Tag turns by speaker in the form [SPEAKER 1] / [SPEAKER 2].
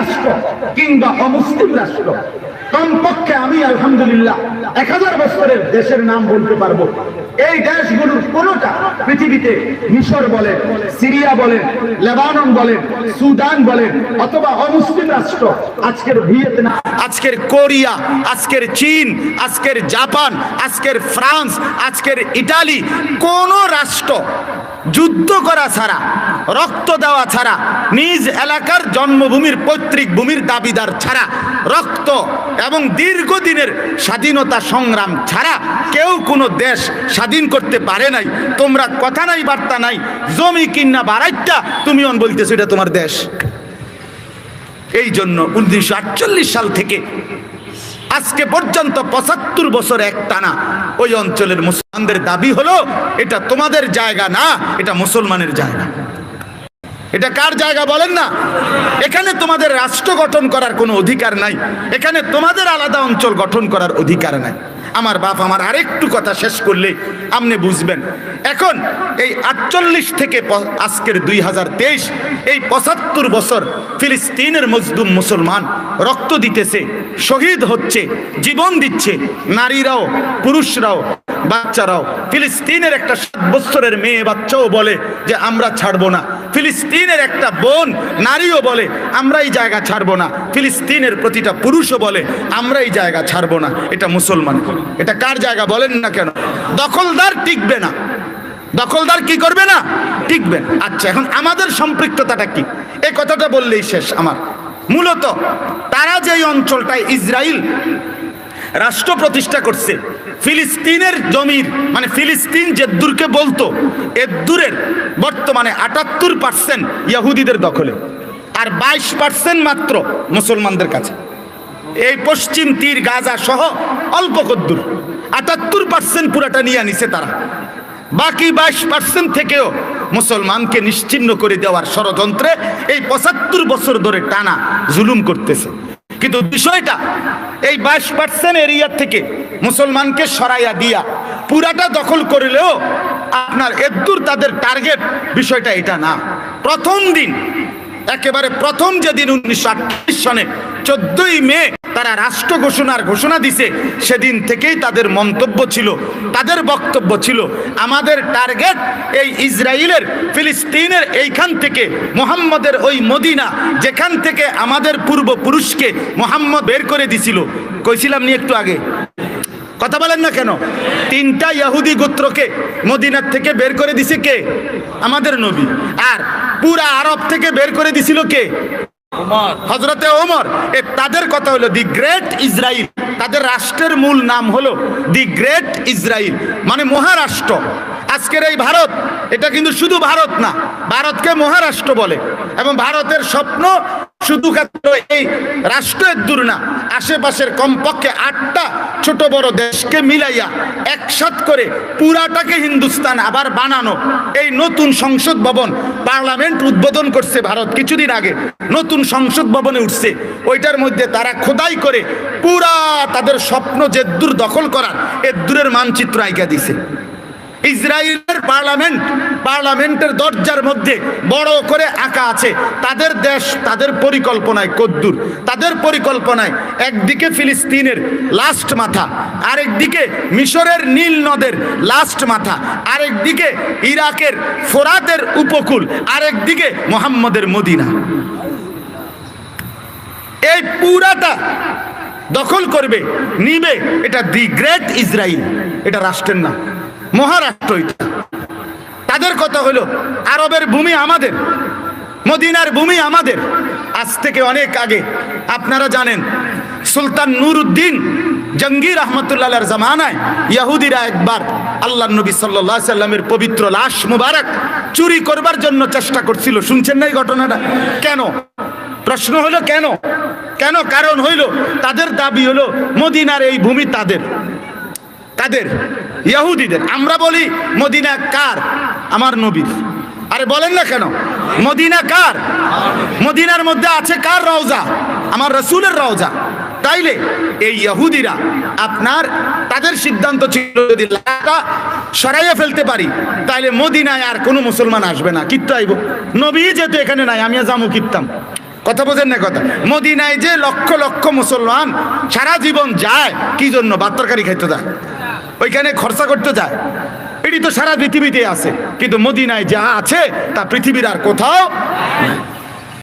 [SPEAKER 1] রাষ্ট্র কিংবা অমুসলিম রাষ্ট্র। কমপক্ষে আমি, আলহামদুলিল্লাহ, এক হাজার বছরের দেশের নাম বলতে পারব। এই দেশগুলোর কোনটা পৃথিবীতে মিশর বলেন, সিরিয়া বলেন, লেবানন বলেন, সুদান বলেন, অথবা অমুসলিম রাষ্ট্র, আজকের ভিয়েতনাম।
[SPEAKER 2] আজকের কোরিয়া, আজকের চীন, আজকের জাপান, আজকের ফ্রান্স, আজকের ইটালি, কোন রাষ্ট্র যুদ্ধ করা ছাড়া রক্ত দেওয়া ছাড়া, নিজ এলাকার জন্মভূমির পৈতৃক ভূমির দাবিদার ছাড়া, রক্ত এবং দীর্ঘদিনের স্বাধীনতা সংগ্রাম ছাড়া কেউ কোনো দেশ স্বাধীন করতে পারে নাই। তোমরা কথা নাই, বার্তা নাই, জমি কিন্না বাড়াইটা তুমি অন বলতেছো এটা তোমার দেশ। এই জন্য উনিশশো আটচল্লিশ সাল থেকে আজকে পর্যন্ত পঁচাত্তর বছর এক টানা ওই অঞ্চলের মুসলমানদের দাবি হলো, এটা তোমাদের জায়গা না, এটা মুসলমানের জায়গা। এটা কার জায়গা বলেন না? এখানে তোমাদের রাষ্ট্র গঠন করার কোনো অধিকার নাই। এখানে তোমাদের আলাদা অঞ্চল গঠন করার অধিকার নাই। আমার বাপ আমার আরেকটু কথা শেষ করলে আপনি বুঝবেন। এখন এই আটচল্লিশ থেকে আজকের দুই হাজার তেইশ, এই পঁচাত্তর বছর ফিলিস্তিনের মজদুম মুসলমান রক্ত দিতেছে, শহীদ হচ্ছে, জীবন দিচ্ছে, নারীরাও, পুরুষরাও বাচ্চারাও ফিলিস্তিনের একটা সাত বছরের মেয়ে বাচ্চাও বলে যে আমরা ছাড়বো না। ফিলিস্তিনের একটা বোন নারীও বলে আমরা এই জায়গা ছাড়বো না। ফিলিস্তিনের প্রতিটা পুরুষও বলে আমরা এই জায়গা ছাড়বো না। এটা মুসলমান। এটা কার জায়গা বলেন না কেন? দখলদার টিকবে না। দখলদার কি করবে না? টিকবে আচ্ছা এখন আমাদের সম্পৃক্ততাটা কি? এই কথাটা বললেই শেষ আমার। মূলত তারা যে অঞ্চলটায় ইসরায়েল রাষ্ট্র প্রতিষ্ঠা করছে ফিলিস্তিনের জমির মানে ফিলিস্তিন জেদ্দুরকে বলতো, এদ্দুরের বর্তমানে আটাত্তর পার্সেন্ট ইয়াহুদিদের দখলে আর বাইশ পার্সেন্ট মাত্র মুসলমানদের কাছে। এই পশ্চিম তীর গাজা সহ অল্প কদ্দুর, আটাত্তর পার্সেন্ট পুরাটা নিয়ে নিছে তারা। বাকি বাইশ পার্সেন্ট থেকেও মুসলমানকে নিশ্চিহ্ন করে দেওয়ার ষড়যন্ত্রে এই পঁচাত্তর বছর ধরে টানা জুলুম করতেছে। কিন্তু বিষয়টা, এই বাইশ পার্সেন্ট এরিয়ার থেকে মুসলমানকে সরাইয়া দিয়া পুরাটা দখল করিলেও আপনার এদ্দুর তাদের টার্গেট বিষয়টা এটা না। প্রথম দিন, একেবারে প্রথম যেদিন উনিশশো আটত্রিশ সনে চোদ্দই মে তারা রাষ্ট্র ঘোষণার ঘোষণা দিছে। সেদিন থেকেই তাদের মন্তব্য ছিল, তাদের বক্তব্য ছিল, আমাদের টার্গেট এই ইসরায়েলের ফিলিস্তিনের এইখান থেকে, মোহাম্মদের ওই মদিনা, যেখান থেকে আমাদের পূর্বপুরুষকে মোহাম্মদ বের করে দিছিল। কইছিলাম নি একটু আগে। কথা বলেন না কেন? তিনটা ইয়াহুদি গোত্রকে মদিনার থেকে বের করে দিছে কে? আমাদের নবী। আর পুরা আরব থেকে বের করে দিছিল কে? হজরতে ওমর। এ তাদের কথা হলো দি গ্রেট ইসরায়েল তাদের রাষ্ট্রের মূল নাম হলো দি গ্রেট ইসরায়েল মানে মহারাষ্ট্র। আজকের এই ভারত, এটা কিন্তু শুধু ভারত না, ভারতকে মহারাষ্ট্র বলে। এবং ভারতের স্বপ্ন শুধুমাত্র এই রাষ্ট্রের দূর না, আশেপাশের কমপক্ষে আটটা ছোট বড় দেশকে মিলাইয়া একসাথ করে পুরাটাকে হিন্দুস্তান আবার বানানো। এই নতুন সংসদ ভবন পার্লামেন্ট উদ্বোধন করছে ভারত কিছুদিন আগে। নতুন সংসদ ভবনে উঠছে। ওইটার মধ্যে তারা খোদাই করে পুরা তাদের স্বপ্ন যে দূর দখল করার, এ দূরের মানচিত্র আইকা দিছে। ইসরায়েলের পার্লামেন্ট, পার্লামেন্টের দরজার মধ্যে বড় করে আঁকা আছে। তাদের দেশ, তাদের পরিকল্পনায় কদ্দুর। তাদের পরিকল্পনায় একদিকে ফিলিস্তিনের লাস্ট মাথা, আরেকদিকে মিশরের নীল নদের লাস্ট মাথা, আরেকদিকে ইরাকের ফোরাতের উপকূল, আরেকদিকে মোহাম্মদের মদিনা। এই পুরাটা দখল করবে, নিবে, এটা দি গ্রেট ইসরায়েল এটা রাষ্ট্রের নাম। মহারাষ্ট্র তাদের কথা হলো, আরবের ভূমি আমাদের, মদিনার ভূমি আমাদের। আজ থেকে অনেক আগে, আপনারা জানেন, সুলতান নুরউদ্দিন জঙ্গির রহমতুল্লাহ জামানায় ইয়াহুদিরা একবার আল্লাহ নবী সাল্লাহ সাল্লামের পবিত্র লাশ মুবারক চুরি করবার জন্য চেষ্টা করছিল। শুনছেন না এই ঘটনাটা? কেন? প্রশ্ন হলো কেন? কেন? কারণ হইল, তাদের দাবি হলো, মদিনার এই ভূমি তাদের। কাদের ইয়াহুদিদের। আমরা বলি, মদিনা কার? আমার নবীর। আরে বলেন না কেন? মদিনা কার? মদিনার মধ্যে আছে কার রওজা? আমার রসুলের রওজা। তাইলে এই ইহুদিরা আপনার, তাদের সিদ্ধান্ত ছিল যদি লাটা সরাইয়া ফেলতে পারি, তাইলে মদিনায় আর কোনো মুসলমান আসবে না কিত্ত আইব? নবী যেহেতু এখানে নাই আমি জামু কিত্তাম কথা বোঝেন না কথা? মদিনায় যে লক্ষ লক্ষ মুসলমান সারা জীবন যায়, কি জন্য? ভাত তরকারি খাইতে যায়। ওইখানে খরচা করতে যায় এটি তো সারা পৃথিবীতে আছে কিন্তু মদিনায় যা আছে, তা পৃথিবীর আর কোথাও নাই।